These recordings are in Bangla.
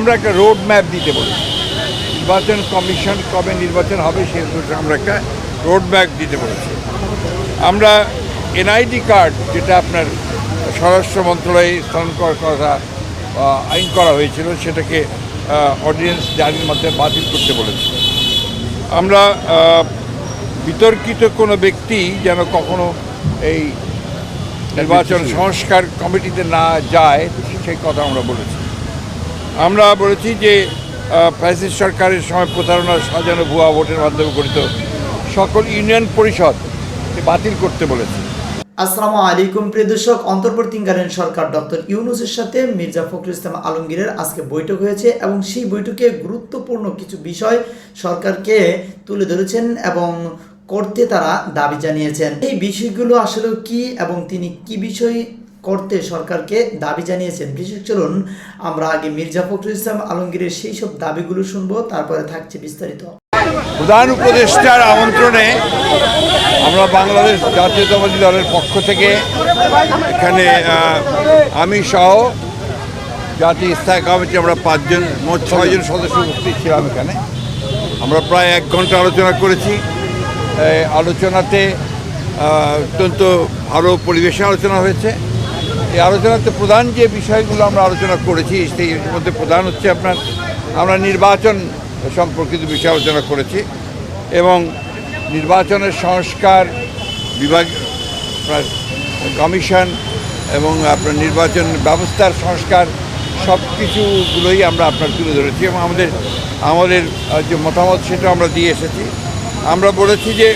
আমরা একটা রোড ম্যাপ দিতে বলি নির্বাচন কমিশন কবে নির্বাচন হবে সে আমরা একটা রোড ম্যাপ দিতে বলেছি। আমরা এনআইডি কার্ড যেটা আপনার স্বরাষ্ট্র মন্ত্রণালয়ে স্থানান্তর করার কথা আইন করা হয়েছিল সেটাকে অর্ডিন্যান্স জারির মাধ্যমে বাতিল করতে বলেছি। আমরা বিতর্কিত কোনো ব্যক্তি যেন কখনো এই নির্বাচন সংস্কার কমিটিতে না যায় সেই কথা আমরা বলেছি। আমরা বলেছি যে ফ্যাসিস্ট সরকারের সময় প্রতারণা সাজানো ভুয়া ভোটের মাধ্যমে গঠিত সকল ইউনিয়ন পরিষদ বাতিল করতে বলেছি। আসসালামু আলাইকুম, প্রিয় দর্শক। অন্তর্বর্তীকালীন সরকার ডক্টর ইউনুসের সাথে মির্জা ফখরুল ইসলাম আলমগীরের আজকে বৈঠক হয়েছে এবং সেই বৈঠকে গুরুত্বপূর্ণ কিছু বিষয় সরকারকে তুলে ধরেছেন এবং করতে তারা দাবি জানিয়েছেন। এই বিষয়গুলো আসলে কি এবং তিনি কি বিষয় করতে সরকারকে দাবি জানিয়েছেন। বিশেষ চলুন, আমরা আগে মির্জা ফখরুল ইসলাম আলমগীরের সেই সব দাবিগুলো শুনব, তারপরে থাকছে বিস্তারিত। প্রধান উপদেষ্টার আমন্ত্রণে আমরা বাংলাদেশ জাতীয়তাবাদী দলের পক্ষ থেকে এখানে আমি সহ জাতীয় স্থায়ী কমিটি, আমরা পাঁচজন, মোট ছয়জন সদস্য উপস্থিত ছিলাম এখানে। আমরা প্রায় এক ঘণ্টা আলোচনা করেছি। আলোচনাতে অত্যন্ত ভালো পরিবেশে আলোচনা হয়েছে। এই আলোচনাতে প্রধান যে বিষয়গুলো আমরা আলোচনা করেছি, সেই মধ্যে প্রধান হচ্ছে আপনার, আমরা নির্বাচন সম্পর্কিত বিষয় আলোচনা করেছি এবং নির্বাচনের সংস্কার বিভাগ কমিশন এবং আপনার নির্বাচন ব্যবস্থার সংস্কার সব কিছুগুলোই আমরা আপনার তুলে ধরেছি এবং আমাদের আমাদের যে মতামত সেটা আমরা দিয়ে এসেছি। আমরা বলেছি যে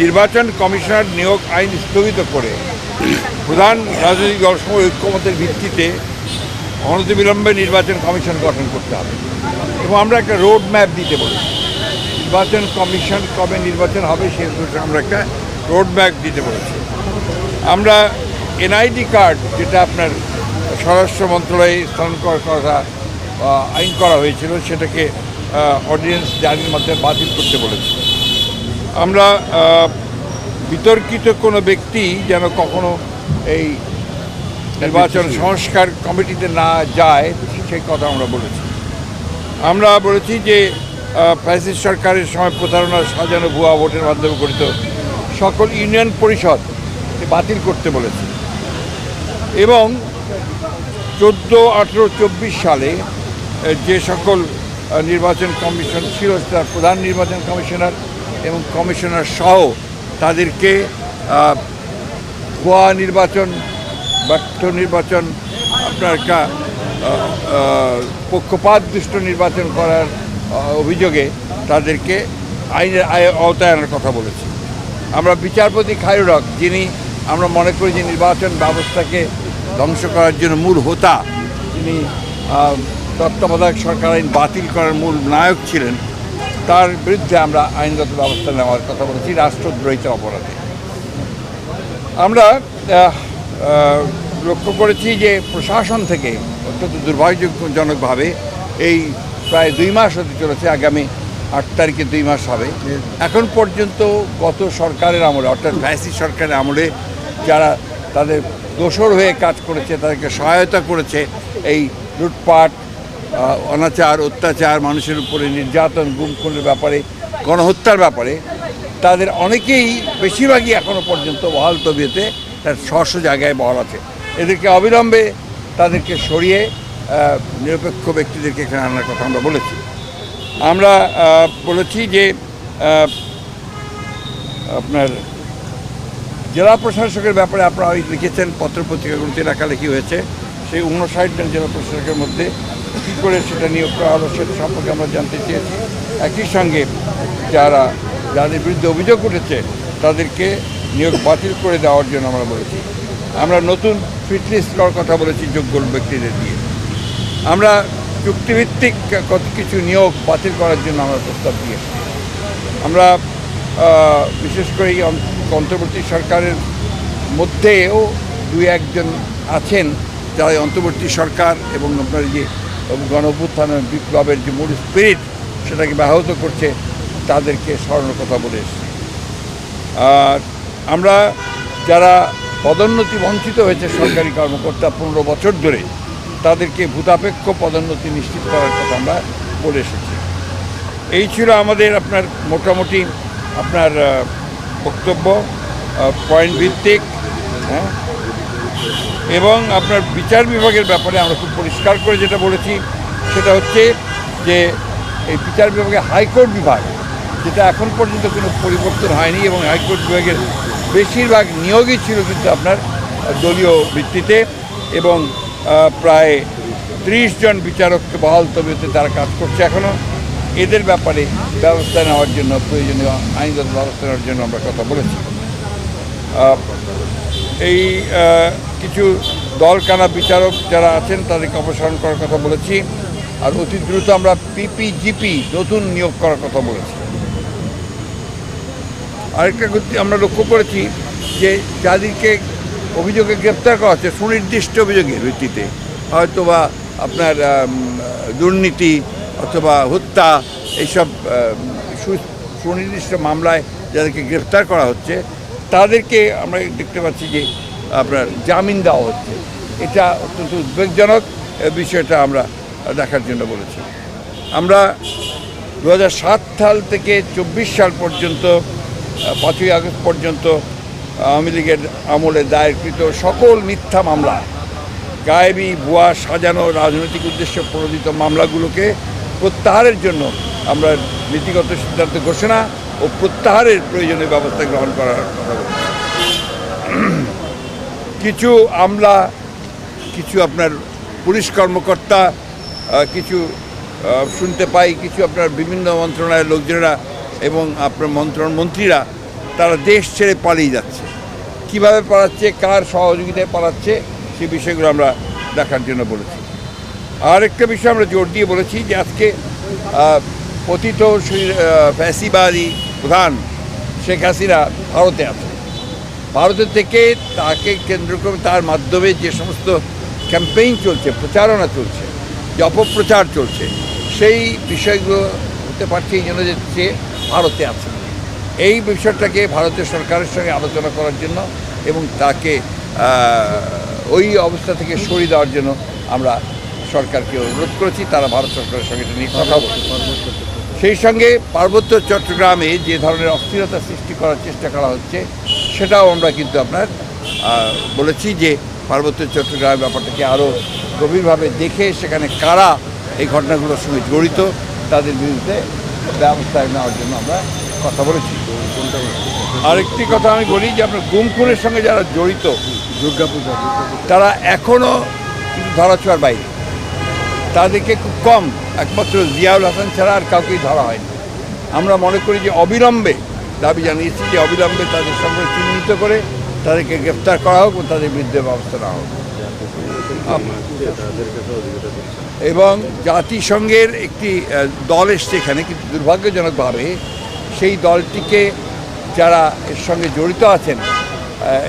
নির্বাচন কমিশনার নিয়োগ আইন স্থগিত করে। প্রধান রাজনৈতিক দলসমূহ ঐক্যমতের ভিত্তিতে অনতিবিলম্বে নির্বাচন কমিশন গঠন করতে হবে এবং আমরা একটা রোড ম্যাপ দিতে বলি নির্বাচন কমিশন কবে নির্বাচন হবে সে আমরা একটা রোড ম্যাপ দিতে বলেছি। আমরা এনআইডি কার্ড যেটা আপনার স্বরাষ্ট্র মন্ত্রণালয়ে স্থানান্তর কথা আইন করা হয়েছিল, সেটাকে অর্ডিন্যান্স জারির মাধ্যমে বাতিল করতে বলেছি। আমরা বিতর্কিত কোনো ব্যক্তি যেন কখনো এই নির্বাচন সংস্কার কমিটিতে না যায় সেই কথা আমরা বলেছি। আমরা বলেছি যে ফ্যাসিস্ট সরকারের সময় প্রতারণা সাজানো ভুয়া ভোটের মাধ্যমে গঠিত সকল ইউনিয়ন পরিষদ বাতিল করতে বলেছে। এবং চোদ্দ আঠেরো চব্বিশ সালে যে সকল নির্বাচন কমিশন ছিল তার প্রধান নির্বাচন কমিশনার এবং কমিশনার সহ তাদেরকে ভুয়া নির্বাচন ব্যর্থ নির্বাচন আপনার একটা আহ, আহ, পক্ষপাত দুষ্ট নির্বাচন করার অভিযোগে তাদেরকে আইনের আয়- আওতায় আনার কথা বলেছি। আমরা বিচারপতি খায়ুরক যিনি আমরা মনে করি যে নির্বাচন ব্যবস্থাকে ধ্বংস করার জন্য মূল হোতা তিনি তত্ত্বাবধায়ক সরকার আইন বাতিল করার মূল নায়ক ছিলেন তার বিরুদ্ধে আমরা আইনগত ব্যবস্থা নেওয়ার কথা বলেছি, রাষ্ট্রদ্রোহিতা অপরাধে। আমরা লক্ষ্য করেছি যে প্রশাসন থেকে অত্যন্ত দুর্ভাগ্যজনকভাবে এই প্রায় দুই মাস হতে চলেছে, আগামী আট তারিখে দুই মাস হবে। এখন পর্যন্ত গত সরকারের আমলে, অর্থাৎ ফ্যাসি সরকারের আমলে যারা তাদের দোসর হয়ে কাজ করেছে, তাদেরকে সহায়তা করেছে এই লুটপাট অনাচার, অত্যাচার, মানুষের উপরে নির্যাতন গুম খুনের ব্যাপারে, গণহত্যার ব্যাপারে, তাদের অনেকেই বেশিরভাগই এখনও পর্যন্ত বহাল তবিয়তে তার স্বস্ব জায়গায় বহাল আছে। এদেরকে অবিলম্বে তাদেরকে সরিয়ে নিরপেক্ষ ব্যক্তিদেরকে এখানে আনার কথা আমরা বলেছি। আমরা বলেছি যে আপনার জেলা প্রশাসকের ব্যাপারে আপনারা লিখেছেন পত্রপত্রিকাগুলোতে লেখালেখি হয়েছে। সেই উনষাট জন জেলা প্রশাসকের মধ্যে কী করে সেটা নিয়োগ করা হলো সেটা সম্পর্কে আমরা জানতে চেয়েছি। একই সঙ্গে যারা, যাদের বিরুদ্ধে অভিযোগ উঠেছে, তাদেরকে নিয়োগ বাতিল করে দেওয়ার জন্য আমরা বলেছি। আমরা নতুন ফিটনেস করার কথা বলেছি যোগ্য ব্যক্তিদের দিয়ে আমরা চুক্তিভিত্তিক কত কিছু নিয়োগ বাতিল করার জন্য আমরা প্রস্তাব দিয়েছি। আমরা বিশেষ করে এই অন্তর্বর্তী সরকারের মধ্যেও দুই একজন আছেন, যারা অন্তর্বর্তী সরকার এবং আপনার যে গণ অভ্যুত্থানের বিপ্লবের যে মূল স্পিরিট সেটাকে ব্যাহত করছে, তাদেরকে স্মরণের কথা বলে এসেছি। আর আমরা যারা পদোন্নতি বঞ্চিত হয়েছে সরকারি কর্মকর্তা পনেরো বছর ধরে, তাদেরকে ভূতাপেক্ষ পদোন্নতি নিশ্চিত করার কথা আমরা বলে এসেছি। এই ছিল আমাদের আপনার মোটামুটি আপনার বক্তব্য পয়েন্ট ভিত্তিক হ্যাঁ? এবং আপনার বিচার বিভাগের ব্যাপারে আমরা খুব পরিষ্কার করে যেটা বলেছি, সেটা হচ্ছে যে এই বিচার বিভাগে হাইকোর্ট বিভাগ, যেটা এখন পর্যন্ত কোনো পরিবর্তন হয়নি এবং হাইকোর্ট বিভাগের বেশিরভাগ নিয়োগই ছিল কিন্তু আপনার দলীয় ভিত্তিতে এবং প্রায় ত্রিশ জন বিচারককে বহাল তবিয়তে তারা কাজ করছে এখনও এদের ব্যাপারে ব্যবস্থা নেওয়ার জন্য, প্রয়োজনীয় আইনগত ব্যবস্থা নেওয়ার জন্য আমরা কথা বলেছি। এই কিছু দলকানা বিচারক যারা আছেন, তাদেরকে অপসারণ করার কথা বলেছি। আর অতি দ্রুত আমরা পিপিজিপি নতুন নিয়োগ করার কথা বলেছি। আরেকটা আমরা লক্ষ্য করেছি যে যাদেরকে অভিযোগে গ্রেপ্তার করা হচ্ছে, সুনির্দিষ্ট অভিযোগের ভিত্তিতে হয়তো বা আপনার দুর্নীতি অথবা হত্যা, এইসব সুনির্দিষ্ট মামলায় যাদেরকে গ্রেপ্তার করা হচ্ছে, তাদেরকে আমরা দেখতে পাচ্ছি যে আপনার জামিন দেওয়া হচ্ছে। এটা অত্যন্ত উদ্বেগজনক বিষয়টা আমরা দেখার জন্য বলেছি। আমরা দু হাজার সাত সাল থেকে চব্বিশ সাল পর্যন্ত পাঁচই আগস্ট পর্যন্ত, আওয়ামী লীগের আমলে দায়েরকৃত সকল মিথ্যা মামলা, গায়েবী ভুয়া সাজানো রাজনৈতিক উদ্দেশ্যে প্রণোদিত মামলাগুলোকে প্রত্যাহারের জন্য আমরা নীতিগত সিদ্ধান্ত ঘোষণা ও প্রত্যাহারের প্রয়োজনীয় ব্যবস্থা গ্রহণ করার কথা বলছি। কিছু আমলা, কিছু আপনার পুলিশ কর্মকর্তা কিছু শুনতে পাই, কিছু আপনার বিভিন্ন মন্ত্রণালয়ের লোকজনেরা এবং আপনার মন্ত্রণ মন্ত্রীরা, তারা দেশ ছেড়ে পালিয়ে যাচ্ছে। কীভাবে পালাচ্ছে, কার সহযোগিতায় পালাচ্ছে সেই বিষয়গুলো আমরা দেখার জন্য বলেছি। আর একটা বিষয় আমরা জোর দিয়ে বলেছি যে আজকে পতিত ফ্যাসিবাদী প্রধান শেখ হাসিনা ভারতে আছে। ভারতের থেকে তাকে কেন্দ্র করে তার মাধ্যমে যে সমস্ত ক্যাম্পেইন চলছে, প্রচারণা চলছে, যে অপপ্রচার চলছে, সেই বিষয়গুলো হতে পারছে এই জন্য যে ভারতে আছে। এই বিষয়টাকে ভারতের সরকারের সঙ্গে আলোচনা করার জন্য এবং তাকে ওই অবস্থা থেকে সরিয়ে দেওয়ার জন্য আমরা সরকারকে অনুরোধ করেছি, তারা ভারত সরকারের সঙ্গে নিয়ে কথা বলছে সেই সঙ্গে পার্বত্য চট্টগ্রামে যে ধরনের অস্থিরতা সৃষ্টি করার চেষ্টা করা হচ্ছে সেটাও আমরা কিন্তু আপনার বলেছি যে পার্বত্য চট্টগ্রামের ব্যাপারটাকে আরও গভীরভাবে দেখে সেখানে কারা এই ঘটনাগুলোর সঙ্গে জড়িত, তাদের বিরুদ্ধে ব্যবস্থা নেওয়ার জন্য আমরা কথা বলেছি। আরেকটি কথা আমি বলি যে আপনার গুম খুনের সঙ্গে যারা জড়িত দুর্গাপূজা তারা এখনও ধরাছোঁয়ার বাইরে। তাদেরকে খুব কম, একমাত্র জিয়াউল হাসান ছাড়া আর কাউকেই ধরা হয়নি। আমরা মনে করি যে অবিলম্বে দাবি জানিয়েছি যে অবিলম্বে তাদের সঙ্গে চিহ্নিত করে তাদেরকে গ্রেফতার করা হোক ও তাদের বিরুদ্ধে ব্যবস্থা নেওয়া হোক। এবং জাতিসংঘের একটি দল এসছে এখানে কিন্তু দুর্ভাগ্যজনকভাবে সেই দলটিকে যারা এর সঙ্গে জড়িত আছেন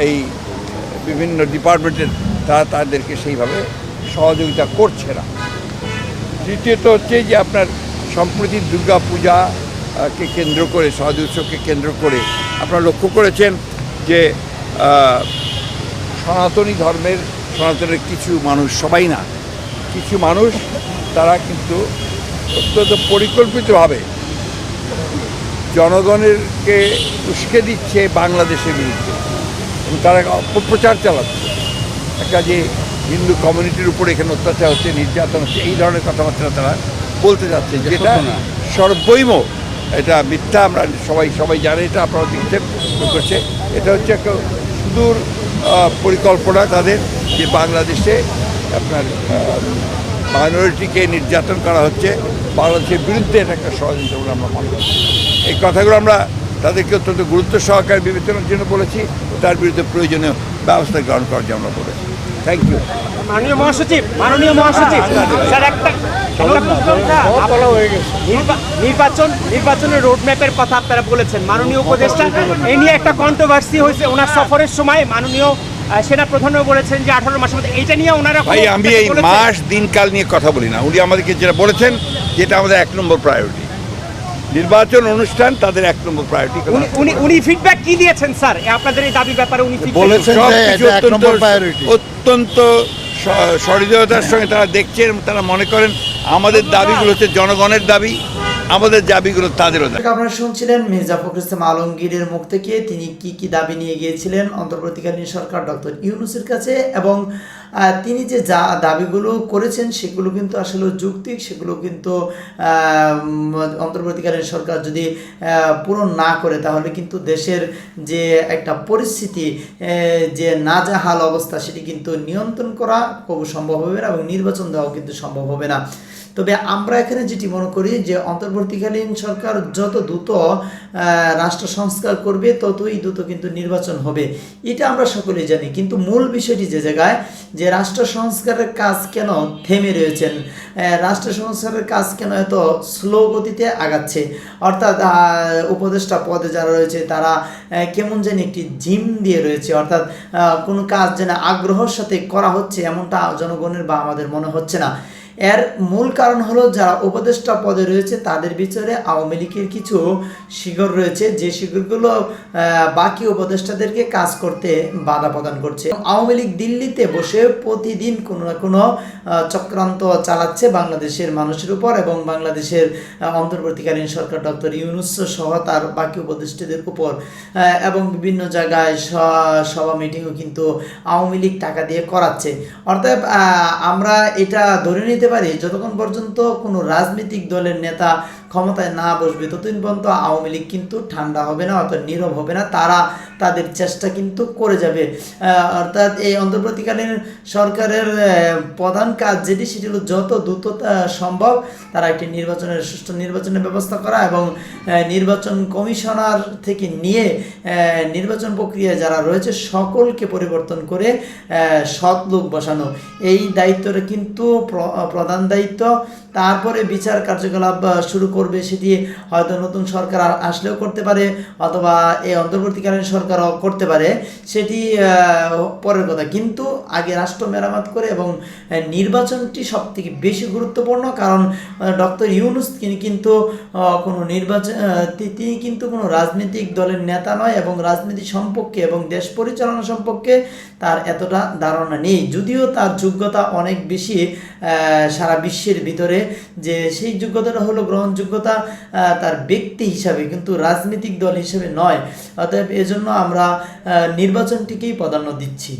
এই বিভিন্ন ডিপার্টমেন্টের, তারা তাদেরকে সেইভাবে সহযোগিতা করছে না। তৃতীয়ত হচ্ছে যে আপনার সম্প্রতি দুর্গা পূজা কে কেন্দ্র করে সহজ উৎসবকে কেন্দ্র করে আপনারা লক্ষ্য করেছেন যে সনাতনী ধর্মের সনাতনের কিছু মানুষ সবাই না কিছু মানুষ তারা কিন্তু অত্যন্ত পরিকল্পিতভাবে জনগণেরকে উস্কে দিচ্ছে বাংলাদেশের বিরুদ্ধে। এবং তারা অপপ্রচার চালাচ্ছে। একটা যে হিন্দু কমিউনিটির উপরে এখানে অত্যাচার হচ্ছে নির্যাতন হচ্ছে এই ধরনের কথাবার্তা তারা বলতে যাচ্ছে যেটা সর্বৈম এটা মিথ্যা আমরা সবাই সবাই জানে এটা আপনারা দেখছেন করছে। এটা হচ্ছে একটা সুদূর পরিকল্পনা তাদের যে বাংলাদেশে আপনার মাইনরিটিকে নির্যাতন করা হচ্ছে বাংলাদেশের বিরুদ্ধে এটা একটা ষড়যন্ত্র বলে আমরা মনে করি। এই কথাগুলো আমরা তাদেরকে অত্যন্ত গুরুত্ব সহকারে বিবেচনার জন্য বলেছি তার বিরুদ্ধে প্রয়োজনীয় ব্যবস্থা গ্রহণ করার জন্য আমরা বলেছি। থ্যাংক ইউ মাননীয় মহাসচিব মাননীয় মহাসচিব স্যার একটা নির্বাচন নির্বাচনের রোডম্যাপের কথা আপনারা বলেছেন। মাননীয় উপদেষ্টা এই নিয়ে একটা কন্ট্রোভার্সি হয়েছে। ওনার সফরের সময় মাননীয় সেনা প্রধানও বলেছেন যে আঠারো মাসের মধ্যে। এইটা নিয়ে ওনারা ভাই আমি এই মাস দিনকাল নিয়ে কথা বলি না। উনি আমাদেরকে যেটা বলেছেন যেটা আমাদের এক নম্বর প্রায়োরিটি নির্বাচন অনুষ্ঠান তাদের এক নম্বর প্রায়োরিটি উনি উনি উনি ফিডব্যাক কি দিয়েছেন স্যার আপনাদের এই দাবির ব্যাপারে উনি বলেছেন যে এটা এক অত্যন্ত নম্বর priority। অত্যন্ত সহৃদয়তার সঙ্গে তারা দেখছেন তারা মনে করেন আমাদের দাবিগুলো হচ্ছে জনগণের দাবি। আমাদের দাবিগুলো তাদেরও আপনারা শুনছিলেন মির্জা ফখরুল ইসলাম আলমগীরের মুখ থেকে। তিনি কি কি দাবি নিয়ে গিয়েছিলেন? অন্তর্বর্তীকালীন সরকার ডক্টর ইউনুসের কাছে এবং তিনি যে যা দাবিগুলো করেছেন সেগুলো কিন্তু আসলে যৌক্তিক, সেগুলো কিন্তু অন্তর্বর্তীকালীন সরকার যদি পূরণ না করে তাহলে কিন্তু দেশের যে একটা পরিস্থিতি যে নাজাহাল অবস্থা সেটি কিন্তু নিয়ন্ত্রণ করা খুব সম্ভব হবে না এবং নির্বাচন দেওয়াও কিন্তু সম্ভব হবে না। তবে আমরা এখানে যেটি মনে করি যে অন্তর্বর্তীকালীন সরকার যত দ্রুত রাষ্ট্র সংস্কার করবে, ততই দ্রুত কিন্তু নির্বাচন হবে। এটা আমরা সকলেই জানি। কিন্তু মূল বিষয়টি যে জায়গায়, যে রাষ্ট্র সংস্কারের কাজ কেন থেমে রয়েছেন? রাষ্ট্র সংস্কারের কাজ কেন এত স্লো গতিতে আগাচ্ছে? অর্থাৎ উপদেষ্টা পদে যারা রয়েছে, তারা কেমন যেন একটি জিম দিয়ে রয়েছে। অর্থাৎ কোনো কাজ যেন আগ্রহের সাথে করা হচ্ছে, এমনটা জনগণের বা আমাদের মনে হচ্ছে না। এর মূল কারণ হলো যারা উপদেষ্টা পদে রয়েছে, তাদের ভিতরে আওয়ামী লীগের কিছু শিকড় রয়েছে। যে শিকড়গুলো বাকি উপদেষ্টাদেরকে কাজ করতে বাধা প্রদান করছে। আওয়ামী লীগ দিল্লিতে বসে প্রতিদিন কোনো না কোনো চক্রান্ত চালাচ্ছে বাংলাদেশের মানুষের উপর এবং বাংলাদেশের অন্তর্বর্তীকালীন সরকার ডক্টর ইউনুস সহ তার বাকি উপদেষ্টাদের উপর। এবং বিভিন্ন জায়গায় সভা মিটিংও কিন্তু আওয়ামী লীগ টাকা দিয়ে করাচ্ছে। অর্থাৎ আমরা এটা ধরে নিতে পারি, যতক্ষণ পর্যন্ত কোনো রাজনৈতিক দলের নেতা ক্ষমতায় না বসবে, ততদিন পর্যন্ত আওয়ামী লীগ কিন্তু ঠান্ডা হবে না, অর্থাৎ নীরব হবে না, তারা তাদের চেষ্টা কিন্তু করে যাবে। অর্থাৎ এই অন্তর্বর্তীকালীন সরকারের প্রধান কাজ যেটি, সেটি হলো যত দ্রুত সম্ভব তারা একটি নির্বাচনের, সুষ্ঠু নির্বাচনের ব্যবস্থা করা এবং নির্বাচন কমিশনার থেকে নিয়ে নির্বাচন প্রক্রিয়া যারা রয়েছে সকলকে পরিবর্তন করে সৎ লোক বসানো। এই দায়িত্বটা কিন্তু প্রধান দায়িত্ব। তারপরে বিচার কার্যকলাপ শুরু করবে সেটি হয়তো নতুন সরকার আসলেও করতে পারে অথবা এই অন্তর্বর্তীকালীন সরকারও করতে পারে। সেটি পরের কথা। কিন্তু আগে রাষ্ট্র মেরামত করে এবং নির্বাচনটি সব থেকে বেশি গুরুত্বপূর্ণ কারণ ডক্টর ইউনুস তিনি কিন্তু কোনো নির্বাচন তিনি কিন্তু কোনো রাজনৈতিক দলের নেতা নয় এবং রাজনীতি সম্পর্কে এবং দেশ পরিচালনা সম্পর্কে তার এতটা ধারণা নেই। যদিও তার যোগ্যতা অনেক বেশি সারা বিশ্বের ভিতরে যে সেই যোগ্যতাটা হলো গ্রহণযোগ্যতা তার ব্যক্তি হিসাবে কিন্তু রাজনৈতিক দল হিসেবে নয়। অতএব এজন্য আমরা নির্বাচনটিকেই প্রাধান্য দিচ্ছি।